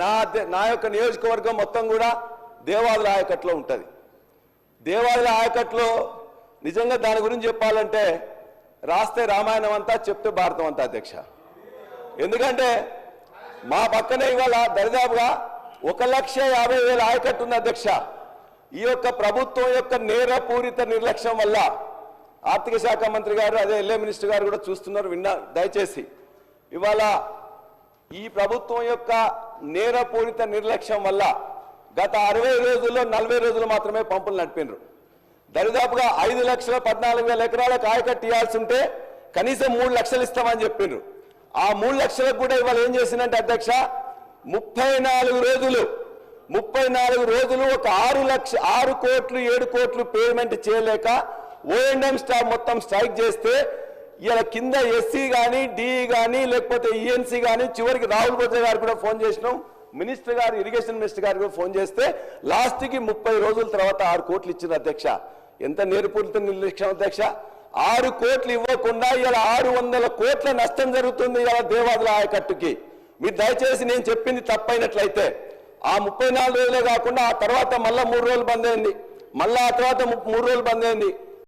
నా నా యొక్క నియోజకవర్గం మొత్తం కూడా దేవాదుల ఆయకట్లో ఉంటుంది. దేవాదుల ఆయకట్లో నిజంగా దాని గురించి చెప్పాలంటే రాస్తే రామాయణం అంతా చెప్తే భారతం అంతా అధ్యక్ష. ఎందుకంటే మా పక్కనే ఇవాళ దరిదాపుగా ఒక లక్ష యాభై వేల ఆయకట్టు ఉంది అధ్యక్ష. ఈ యొక్క ప్రభుత్వం యొక్క నేరపూరిత నిర్లక్ష్యం వల్ల ఆర్థిక శాఖ మంత్రి గారు అదే ఎల్ఏ మినిస్టర్ గారు కూడా చూస్తున్నారు విన్నా దయచేసి. ఇవాళ ఈ ప్రభుత్వం యొక్క నేరపూరిత నిర్లక్ష్యం వల్ల గత అరవై రోజుల్లో నలభై రోజులు మాత్రమే పంపులు నడిపినారు. దరిదాపుగా ఐదు లక్షల పద్నాలుగు వేల ఎకరాలకు ఆయకట్టు ఇవ్వాల్సి ఉంటే కనీసం మూడు లక్షలు ఇస్తామని చెప్పిండ్రు ఆ మూడు లక్షలకు కూడా ఇవాళ ఏం చేసిందంటే అధ్యక్ష ముప్పై నాలుగు రోజులు ముప్పై నాలుగు రోజులు ఒక ఆరు లక్ష ఆరు కోట్లు ఏడు కోట్లు పేమెంట్ చేయలేక ఓఎండ్ఎం స్టాఫ్ మొత్తం స్ట్రైక్ చేస్తే ఇలా కింద ఎస్సీ కానీ డిఈ కానీ లేకపోతే ఈఎన్సీ కానీ చివరికి రాహుల్ బొజ్జ గారు కూడా ఫోన్ చేసినాం. మినిస్టర్ గారు ఇరిగేషన్ మినిస్టర్ గారు కూడా ఫోన్ చేస్తే లాస్ట్కి ముప్పై రోజుల తర్వాత ఆరు కోట్లు ఇచ్చిన అధ్యక్ష. ఎంత నేర్పూరిత నిర్లక్ష్యం అధ్యక్ష? ఆరు కోట్లు ఇవ్వకుండా ఇలా ఆరు వందల కోట్ల నష్టం జరుగుతుంది ఇలా దేవాదుల ఆయకట్టుకి. మీరు దయచేసి నేను చెప్పింది తప్పైనట్లయితే ఆ ముప్పై నాలుగు రోజులే కాకుండా ఆ తర్వాత మళ్ళా మూడు రోజులు బంద్ అయింది. మళ్ళా ఆ తర్వాత మూడు రోజులు బంద్ అయింది.